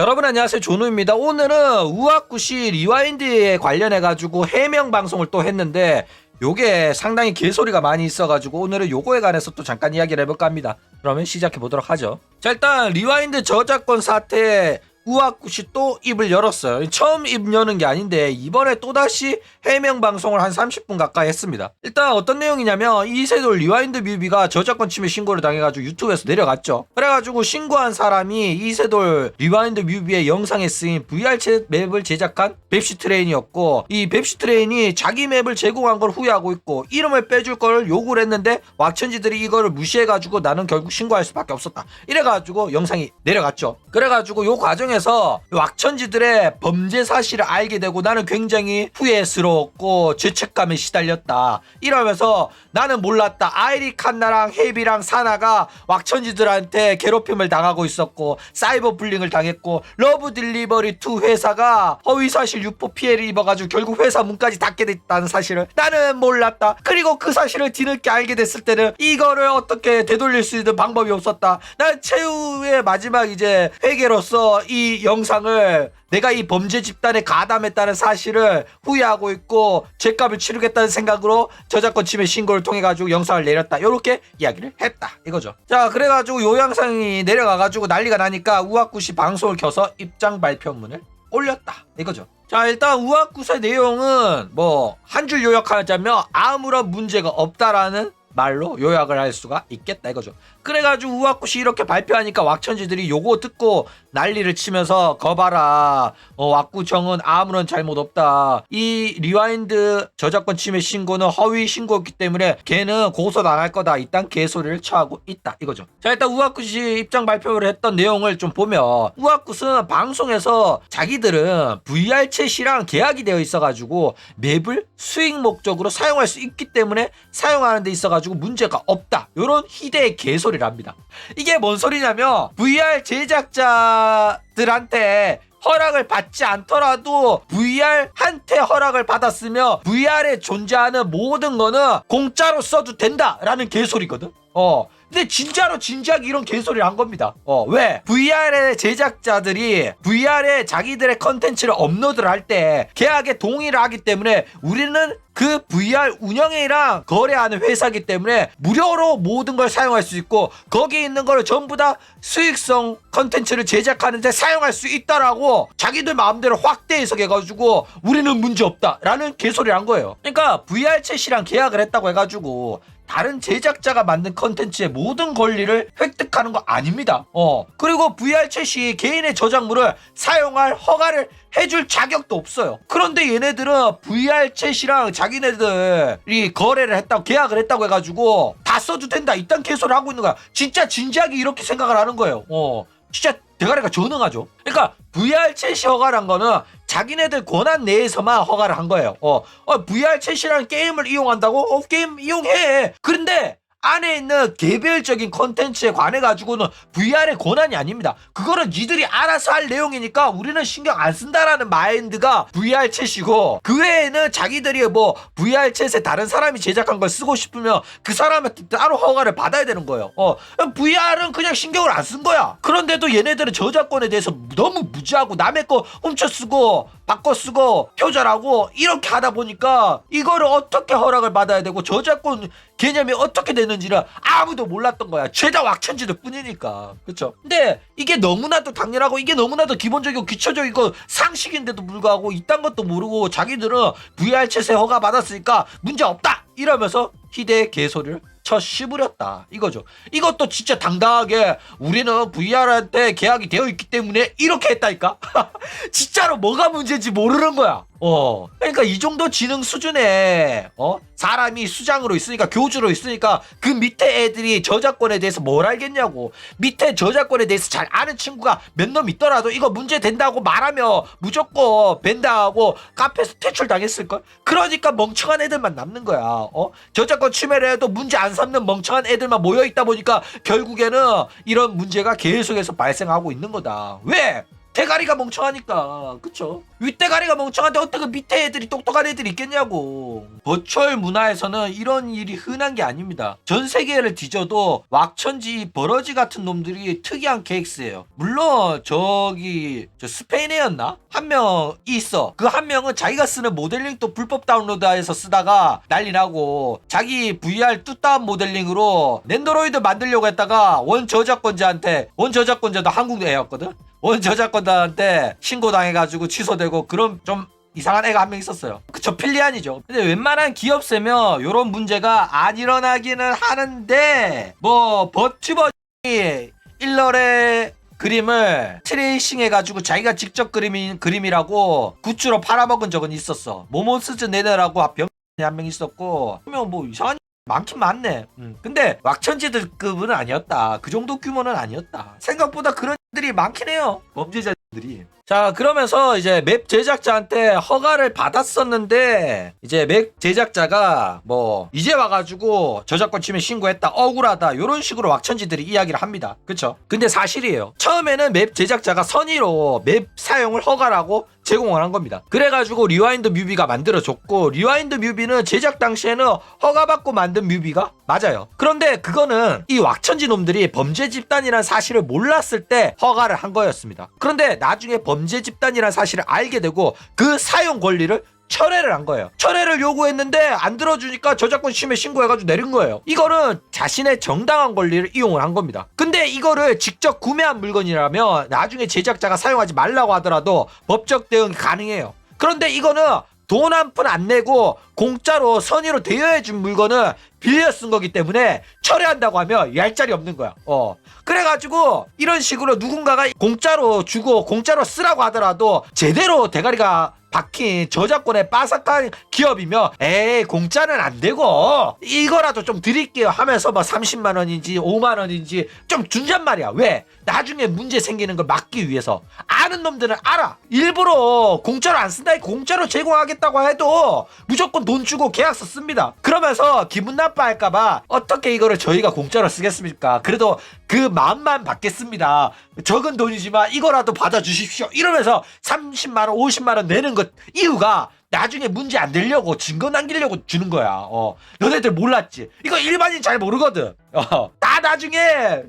여러분 안녕하세요. 조누입니다. 오늘은 우악구시 리와인드에 관련해 가지고 해명 방송을 또 했는데 요게 상당히 개소리가 많이 있어가지고 오늘은 요거에 관해서 또 잠깐 이야기를 해볼까 합니다. 그러면 시작해 보도록 하죠. 자 일단 리와인드 저작권 사태에 우악구시 또 입을 열었어요. 처음 입 여는 게 아닌데 이번에 또다시 해명 방송을 한 30분 가까이 했습니다. 일단 어떤 내용이냐면 이세돌 리와인드 뮤비가 저작권 침해 신고를 당해가지고 유튜브에서 내려갔죠. 그래가지고 신고한 사람이 이세돌 리와인드 뮤비의 영상에 쓰인 VR 챗 맵을 제작한 뱁시 트레인이었고 이 뱁시 트레인이 자기 맵을 제공한 걸 후회하고 있고 이름을 빼줄 걸 요구를 했는데 왁천지들이 이거를 무시해가지고 나는 결국 신고할 수밖에 없었다. 이래가지고 영상이 내려갔죠. 그래가지고 요 과정 에서 왁천지들의 범죄 사실을 알게 되고 나는 굉장히 후회스러웠고 죄책감에 시달렸다. 이러면서 나는 몰랐다. 아이리 칸나랑 헤비랑 사나가 왁천지들한테 괴롭힘을 당하고 있었고 사이버 불링을 당했고 러브 딜리버리 2 회사가 허위 사실 유포 피해를 입어가지고 결국 회사 문까지 닫게 됐다는 사실을 나는 몰랐다. 그리고 그 사실을 뒤늦게 알게 됐을 때는 이거를 어떻게 되돌릴 수 있는 방법이 없었다. 난 최후의 마지막 이제 회계로서 이 영상을 내가 이 범죄 집단에 가담했다는 사실을 후회하고 있고 죄값을 치르겠다는 생각으로 저작권 침해 신고를 통해 가지고 영상을 내렸다. 이렇게 이야기를 했다. 이거죠. 자, 그래 가지고 요 영상이 내려가 가지고 난리가 나니까 우악구시 방송을 켜서 입장 발표문을 올렸다. 이거죠. 자, 일단 우악구의 내용은 뭐 한 줄 요약하자면 아무런 문제가 없다라는 말로 요약을 할 수가 있겠다 이거죠. 그래가지고 우악구시 이렇게 발표하니까 왁천지들이 요거 듣고 난리를 치면서 거봐라. 어, 왁구정은 아무런 잘못 없다. 이 리와인드 저작권 침해 신고는 허위 신고였기 때문에 걔는 고소 당할 거다. 이딴 개소리를 처하고 있다. 이거죠. 자 일단 우악구시 입장 발표를 했던 내용을 좀 보면 우악구는 방송에서 자기들은 VR 챗이랑 계약이 되어 있어가지고 맵을 수익 목적으로 사용할 수 있기 때문에 사용하는 데 있어가지고 문제가 없다. 요런 희대의 개소리 를 합니다 이게 뭔 소리냐면 VR 제작자들한테 허락을 받지 않더라도 VR한테 허락을 받았으면 VR에 존재하는 모든 거는 공짜로 써도 된다라는 개소리거든. 어. 근데 진짜로 진지하게 이런 개소리를 한 겁니다. 어, 왜? VR의 제작자들이 VR에 자기들의 컨텐츠를 업로드를 할 때 계약에 동의를 하기 때문에 우리는 그 VR 운영이랑 거래하는 회사기 때문에 무료로 모든 걸 사용할 수 있고 거기에 있는 걸 전부 다 수익성 컨텐츠를 제작하는데 사용할 수 있다라고 자기들 마음대로 확대 해석해가지고 우리는 문제 없다라는 개소리를 한 거예요. 그러니까 VR 챗이랑 계약을 했다고 해가지고 다른 제작자가 만든 컨텐츠의 모든 권리를 획득하는 거 아닙니다. 어. 그리고 VR 챗이 개인의 저작물을 사용할 허가를 해줄 자격도 없어요. 그런데 얘네들은 VR 챗이랑 자기네들이 거래를 했다고 계약을 했다고 해가지고 다 써도 된다 이딴 개소를 하고 있는 거야. 진짜 진지하게 이렇게 생각을 하는 거예요. 어. 진짜 대가리가 전능하죠. 그러니까 VR 챗이 허가란 거는 자기네들 권한 내에서만 허가를 한 거예요. 어, 어 VR 챗이라는 게임을 이용한다고? 어, 게임 이용해. 그런데 안에 있는 개별적인 컨텐츠에 관해 가지고는 VR의 권한이 아닙니다. 그거는 니들이 알아서 할 내용이니까 우리는 신경 안 쓴다라는 마인드가 VR 챗이고 그 외에는 자기들이 뭐 VR 챗에 다른 사람이 제작한 걸 쓰고 싶으면 그 사람한테 따로 허가를 받아야 되는 거예요. 어, VR은 그냥 신경을 안 쓴 거야. 그런데도 얘네들은 저작권에 대해서 너무 무지하고 남의 거 훔쳐 쓰고 바꿔 쓰고 표절하고 이렇게 하다 보니까 이거를 어떻게 허락을 받아야 되고 저작권 개념이 어떻게 되는지는 아무도 몰랐던 거야. 죄다 왁천지들 뿐이니까. 그렇죠? 근데 이게 너무나도 당연하고 이게 너무나도 기본적이고 기초적이고 상식인데도 불구하고 이딴 것도 모르고 자기들은 VR 챗에 허가 받았으니까 문제 없다 이러면서 희대의 개소리를 쳐 씹으렸다 이거죠. 이것도 진짜 당당하게 우리는 VR한테 계약이 되어 있기 때문에 이렇게 했다니까. 진짜로 뭐가 문제인지 모르는 거야. 어. 그러니까 이 정도 지능 수준에 어 사람이 수장으로 있으니까 교주로 있으니까 그 밑에 애들이 저작권에 대해서 뭘 알겠냐고. 밑에 저작권에 대해서 잘 아는 친구가 몇 놈 있더라도 이거 문제 된다고 말하면 무조건 벤다하고 카페에서 퇴출 당했을 걸. 그러니까 멍청한 애들만 남는 거야. 어? 저작권 침해를 해도 문제 안 삼는 멍청한 애들만 모여 있다 보니까 결국에는 이런 문제가 계속해서 발생하고 있는 거다. 왜? 대가리가 멍청하니까. 그쵸? 윗대가리가 멍청한데 어떻게 밑에 애들이 똑똑한 애들이 있겠냐고. 버추얼 문화에서는 이런 일이 흔한 게 아닙니다. 전 세계를 뒤져도 왁천지 버러지 같은 놈들이 특이한 케이스예요. 물론 저기 저 스페인 애였나? 한 명 있어. 그 한 명은 자기가 쓰는 모델링 또 불법 다운로드해서 쓰다가 난리 나고 자기 VR 뚜따한 모델링으로 랜드로이드 만들려고 했다가 원 저작권자한테 원 저작권자도 한국 애였거든 원 저작권자한테 신고당해가지고 취소되고 그런 좀 이상한 애가 한 명 있었어요. 그쵸 필리안이죠. 근데 웬만한 기업 세면 요런 문제가 안 일어나기는 하는데 뭐 버튜버이 일러의 그림을 트레이싱 해가지고 자기가 직접 그림인 그림이라고 굿즈로 팔아먹은 적은 있었어. 모모스즈 네네라고 병한 명 있었고 그러면 뭐 이상한 많긴 많네. 음. 근데 왁천지들급은 아니었다. 그 정도 규모는 아니었다. 생각보다 그런 들이 많긴 해요. 범죄자들이. 자, 그러면서 이제 맵 제작자한테 허가를 받았었는데 이제 맵 제작자가 뭐 이제 와가지고 저작권 침해 신고했다 억울하다 이런 식으로 왁천지들이 이야기를 합니다. 그쵸? 근데 사실이에요. 처음에는 맵 제작자가 선의로 맵 사용을 허가라고 제공을 한 겁니다. 그래가지고 리와인드 뮤비가 만들어졌고 리와인드 뮤비는 제작 당시에는 허가받고 만든 뮤비가 맞아요. 그런데 그거는 이 왁천지 놈들이 범죄 집단이라는 사실을 몰랐을 때 허가를 한 거였습니다. 그런데 나중에 범죄 집단이라는 사실을 알게 되고 그 사용 권리를 철회를 한 거예요. 철회를 요구했는데 안 들어주니까 저작권 침해 신고해가지고 내린 거예요. 이거는 자신의 정당한 권리를 이용을 한 겁니다. 근데 이거를 직접 구매한 물건이라면 나중에 제작자가 사용하지 말라고 하더라도 법적 대응이 가능해요. 그런데 이거는 돈 한 푼 안 내고 공짜로 선의로 대여해준 물건은 빌려 쓴 거기 때문에 철회한다고 하면 얄짤이 없는 거야. 어. 그래가지고 이런 식으로 누군가가 공짜로 주고 공짜로 쓰라고 하더라도 제대로 대가리가 박힌 저작권에 빠삭한 기업이면 에이 공짜는 안 되고 이거라도 좀 드릴게요 하면서 뭐 30만 원인지 5만 원인지 좀 준단 말이야. 왜? 나중에 문제 생기는 걸 막기 위해서. 아는 놈들은 알아. 일부러 공짜로 안 쓴다. 공짜로 제공하겠다고 해도 무조건 돈 주고 계약서 씁니다. 그러면서 기분 나빠할까봐 어떻게 이거를 저희가 공짜로 쓰겠습니까? 그래도 그 마음만 받겠습니다. 적은 돈이지만 이거라도 받아주십시오. 이러면서 30만 원 50만 원 내는 것 이유가 나중에 문제 안 되려고 증거 남기려고 주는 거야. 어. 너네들 몰랐지. 이거 일반인 잘 모르거든. 어. 나 나중에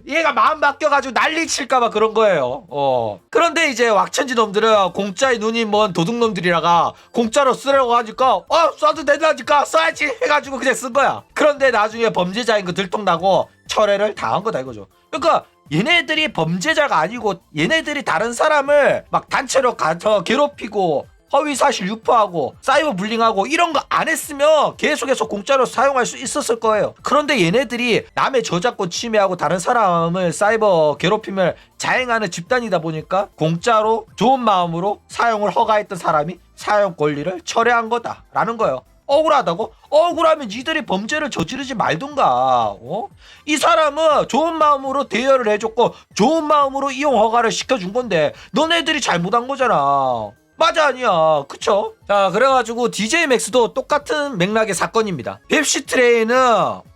얘가 마음 바뀌어가지고 난리 칠까봐 그런 거예요. 어. 그런데 이제 왁천지 놈들은 공짜의 눈이 먼 도둑놈들이라가 공짜로 쓰라고 하니까 어 써도 된다니까 써야지 해가지고 그냥 쓴 거야. 그런데 나중에 범죄자인 거 들통나고 철회를 당한 거다 이거죠. 그러니까 얘네들이 범죄자가 아니고 얘네들이 다른 사람을 막 단체로 가서 괴롭히고 허위 사실 유포하고 사이버 불링하고 이런 거 안 했으면 계속해서 공짜로 사용할 수 있었을 거예요. 그런데 얘네들이 남의 저작권 침해하고 다른 사람을 사이버 괴롭힘을 자행하는 집단이다 보니까 공짜로 좋은 마음으로 사용을 허가했던 사람이 사용 권리를 철회한 거다라는 거예요. 억울하다고? 억울하면 니들이 범죄를 저지르지 말던가. 어? 이 사람은 좋은 마음으로 대여를 해줬고 좋은 마음으로 이용 허가를 시켜준 건데 너네들이 잘못한 거잖아. 맞아 아니야 그쵸? 자 그래가지고 DJ 맥스도 똑같은 맥락의 사건입니다 펩시 트레이는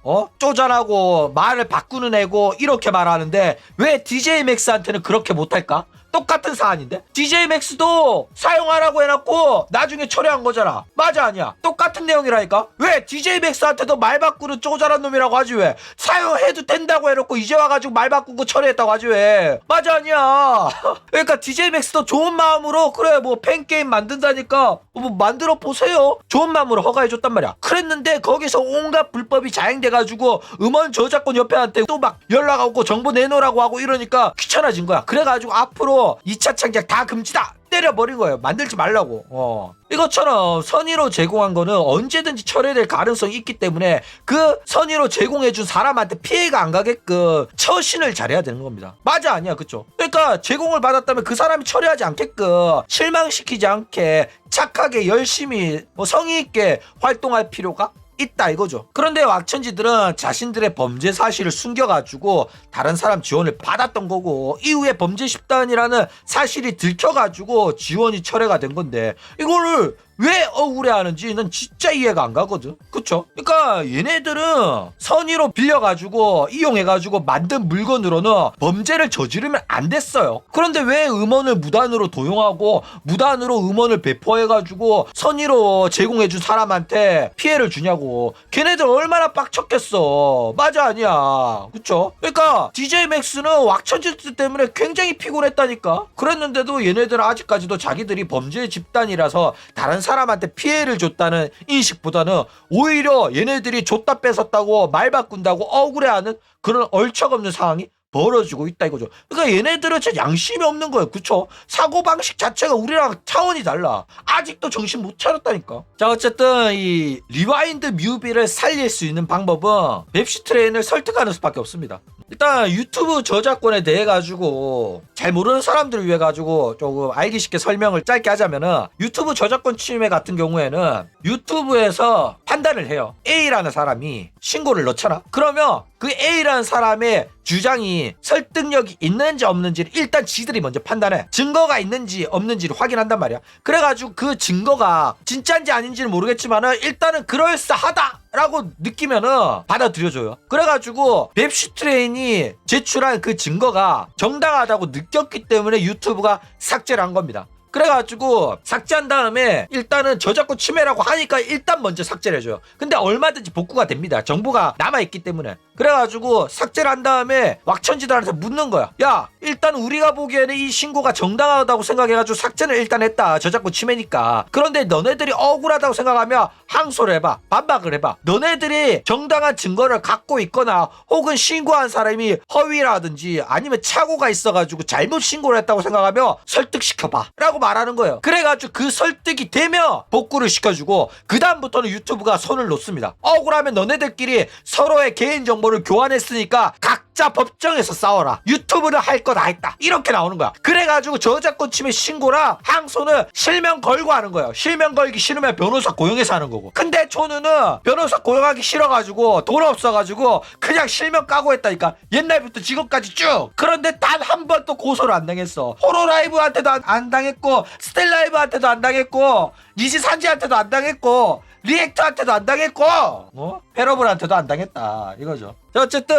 어? 쪼잔하고 말을 바꾸는 애고 이렇게 말하는데 왜 DJ 맥스한테는 그렇게 못할까? 똑같은 사안인데? DJ 맥스도 사용하라고 해놨고 나중에 철회한 거잖아. 맞아 아니야. 똑같은 내용이라니까. 왜? DJ 맥스한테도 말 바꾸는 쪼잔한 놈이라고 하지 왜? 사용해도 된다고 해놓고 이제 와가지고 말 바꾸고 철회했다고 하지 왜? 맞아 아니야. 그러니까 DJ 맥스도 좋은 마음으로 그래 뭐 팬게임 만든다니까. 뭐 만들어 보세요. 좋은 마음으로 허가해줬단 말이야. 그랬는데 거기서 온갖 불법이 자행돼가지고 음원 저작권 협회한테 또 막 연락 오고 정보 내놓으라고 하고 이러니까 귀찮아진 거야. 그래가지고 앞으로 2차 창작 다 금지다. 때려버린 거예요. 만들지 말라고. 어. 이것처럼 선의로 제공한 거는 언제든지 철회될 가능성이 있기 때문에 그 선의로 제공해준 사람한테 피해가 안 가게끔 처신을 잘해야 되는 겁니다. 맞아 아니야. 그쵸? 그러니까 제공을 받았다면 그 사람이 철회하지 않게끔 실망시키지 않게 착하게 열심히 뭐 성의 있게 활동할 필요가 있다 이거죠. 그런데 왁천지들은 자신들의 범죄 사실을 숨겨가지고 다른 사람 지원을 받았던 거고 이후에 범죄 집단이라는 사실이 들켜가지고 지원이 철회가 된 건데 이거를 왜 억울해하는지 난 진짜 이해가 안 가거든. 그쵸? 그러니까 얘네들은 선의로 빌려가지고 이용해가지고 만든 물건으로는 범죄를 저지르면 안 됐어요. 그런데 왜 음원을 무단으로 도용하고 무단으로 음원을 배포해가지고 선의로 제공해준 사람한테 피해를 주냐고. 걔네들 얼마나 빡쳤겠어. 맞아 아니야. 그쵸? 그러니까 DJ 맥스는 왁천지트 때문에 굉장히 피곤했다니까. 그랬는데도 얘네들은 아직까지도 자기들이 범죄 집단이라서 다른 사람한테 피해를 줬다는 인식보다는 오히려 얘네들이 줬다 뺏었다고 말 바꾼다고 억울해하는 그런 얼척없는 상황이 벌어지고 있다 이거죠. 그러니까 얘네들은 진짜 양심이 없는 거예요. 그쵸? 사고방식 자체가 우리랑 차원이 달라. 아직도 정신 못 차렸다니까. 자, 어쨌든 이 리와인드 뮤비를 살릴 수 있는 방법은 맵시 트레인을 설득하는 수밖에 없습니다. 일단 유튜브 저작권에 대해 가지고 잘 모르는 사람들을 위해 가지고 조금 알기 쉽게 설명을 짧게 하자면은 유튜브 저작권 침해 같은 경우에는 유튜브에서 판단을 해요. A라는 사람이 신고를 넣잖아. 그러면 그 A라는 사람의 주장이 설득력이 있는지 없는지를 일단 지들이 먼저 판단해. 증거가 있는지 없는지를 확인한단 말이야. 그래가지고 그 증거가 진짜인지 아닌지는 모르겠지만은 일단은 그럴싸하다. 라고 느끼면은 받아들여줘요. 그래가지고 맵시 트레인이 제출한 그 증거가 정당하다고 느꼈기 때문에 유튜브가 삭제를 한 겁니다. 그래가지고 삭제한 다음에 일단은 저작권 침해라고 하니까 일단 먼저 삭제를 해줘요. 근데 얼마든지 복구가 됩니다. 정보가 남아있기 때문에. 그래가지고 삭제를 한 다음에 왁천지들한테 묻는 거야. 야, 일단 우리가 보기에는 이 신고가 정당하다고 생각해가지고 삭제를 일단 했다. 저작권 침해니까. 그런데 너네들이 억울하다고 생각하면 항소를 해봐. 반박을 해봐. 너네들이 정당한 증거를 갖고 있거나 혹은 신고한 사람이 허위라든지 아니면 착오가 있어가지고 잘못 신고를 했다고 생각하면 설득시켜봐. 라고 말하는 거예요. 그래가지고 그 설득이 되면 복구를 시켜주고 그다음부터는 유튜브가 손을 놓습니다. 억울하면 너네들끼리 서로의 개인정보 를 교환했으니까 각자 법정에서 싸워라. 유튜브는 할거 다 했다. 이렇게 나오는 거야. 그래가지고 저작권 침해 신고랑 항소는 실명 걸고 하는 거예요. 실명 걸기 싫으면 변호사 고용해서 하는 거고. 근데 조누는 변호사 고용하기 싫어가지고 돈 없어가지고 그냥 실명 까고 했다니까. 옛날부터 지금까지 쭉. 그런데 단 한 번도 고소를 안 당했어. 호로라이브한테도 안, 안 당했고 스텔라이브한테도 안 당했고 니지 산지한테도 안 당했고 리액터한테도 안 당했고 어? 페러블한테도 안 당했다 이거죠. 자, 어쨌든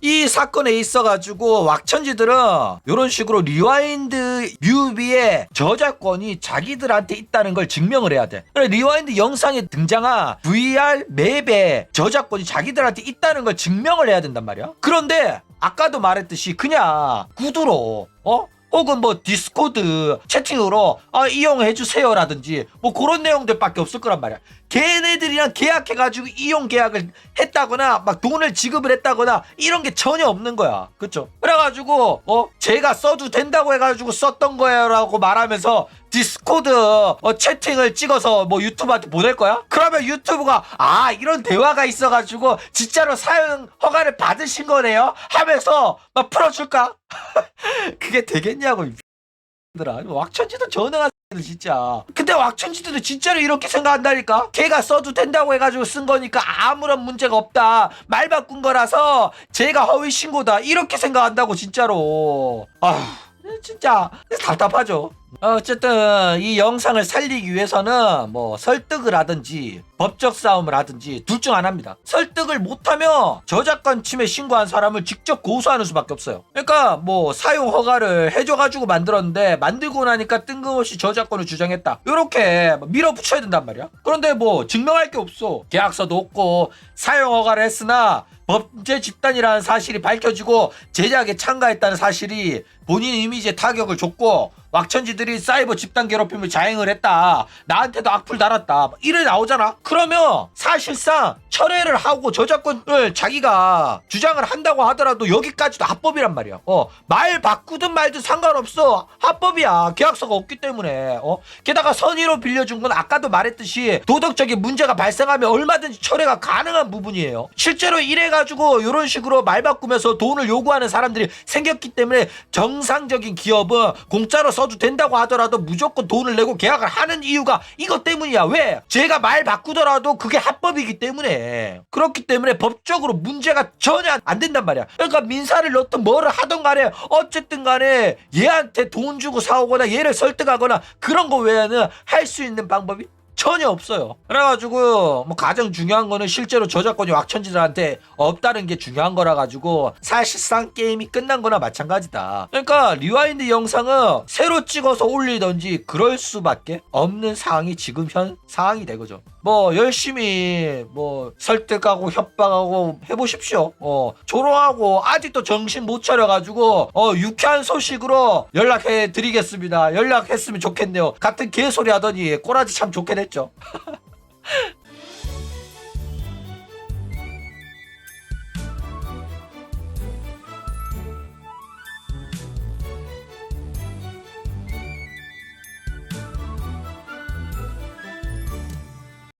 이 사건에 있어가지고 왁천지들은 이런 식으로 리와인드 뮤비의 저작권이 자기들한테 있다는 걸 증명을 해야 돼. 그래 리와인드 영상에 등장한 VR 맵의 저작권이 자기들한테 있다는 걸 증명을 해야 된단 말이야. 그런데 아까도 말했듯이 그냥 구두로 어? 혹은 뭐 디스코드 채팅으로 아, 이용해 주세요라든지 뭐 그런 내용들밖에 없을 거란 말이야. 걔네들이랑 계약해가지고 이용 계약을 했다거나 막 돈을 지급을 했다거나 이런 게 전혀 없는 거야. 그쵸? 그래가지고 어 제가 써도 된다고 해가지고 썼던 거예요라고 말하면서 디스코드 어, 채팅을 찍어서 뭐 유튜브한테 보낼 거야? 그러면 유튜브가 아 이런 대화가 있어가지고 진짜로 사용 허가를 받으신 거네요 하면서 막 풀어줄까? 그게 되겠냐고 이 들아. 왁천지도 들 진짜. 근데 왁천지들도 진짜로 이렇게 생각한다니까? 걔가 써도 된다고 해가지고 쓴 거니까 아무런 문제가 없다. 말 바꾼 거라서 제가 허위 신고다. 이렇게 생각한다고 진짜로. 아휴 진짜. 답답하죠 어쨌든 이 영상을 살리기 위해서는 뭐 설득을 하든지 법적 싸움을 하든지 둘 중 하나입니다. 설득을 못하면 저작권 침해 신고한 사람을 직접 고소하는 수밖에 없어요. 그러니까 뭐 사용 허가를 해줘가지고 만들었는데 만들고 나니까 뜬금없이 저작권을 주장했다. 이렇게 밀어붙여야 된단 말이야. 그런데 뭐 증명할 게 없어. 계약서도 없고 사용 허가를 했으나 범죄 집단이라는 사실이 밝혀지고 제작에 참가했다는 사실이 본인 이미지에 타격을 줬고 왁천지들이 사이버 집단 괴롭힘을 자행을 했다. 나한테도 악플 달았다. 이래 나오잖아. 그러면 사실상 철회를 하고 저작권을 자기가 주장을 한다고 하더라도 여기까지도 합법이란 말이야. 어, 말 바꾸든 말든 상관없어. 합법이야. 계약서가 없기 때문에. 어, 게다가 선의로 빌려준 건 아까도 말했듯이 도덕적인 문제가 발생하면 얼마든지 철회가 가능한 부분이에요. 실제로 이래가지고 이런 식으로 말 바꾸면서 돈을 요구하는 사람들이 생겼기 때문에 정상적인 기업은 공짜로 써도 된다고 하더라도 무조건 돈을 내고 계약을 하는 이유가 이것 때문이야. 왜? 제가 말 바꾸더라도 그게 합법이기 때문에. 그렇기 때문에 법적으로 문제가 전혀 안 된단 말이야. 그러니까 민사를 넣든 뭐를 하든 간에 어쨌든 간에 얘한테 돈 주고 사오거나 얘를 설득하거나 그런 거 외에는 할 수 있는 방법이 전혀 없어요. 그래가지고 뭐 가장 중요한 거는 실제로 저작권이 왁천지들한테 없다는 게 중요한 거라 가지고 사실상 게임이 끝난 거나 마찬가지다. 그러니까 리와인드 영상은 새로 찍어서 올리던지 그럴 수밖에 없는 상황이 지금 현 상황이 되거죠. 뭐 열심히 뭐 설득하고 협박하고 해보십시오. 어 조롱하고 아직도 정신 못 차려가지고 어 유쾌한 소식으로 연락해 드리겠습니다. 연락했으면 좋겠네요. 같은 개소리 하더니 꼬라지 참 좋게 됐 했죠.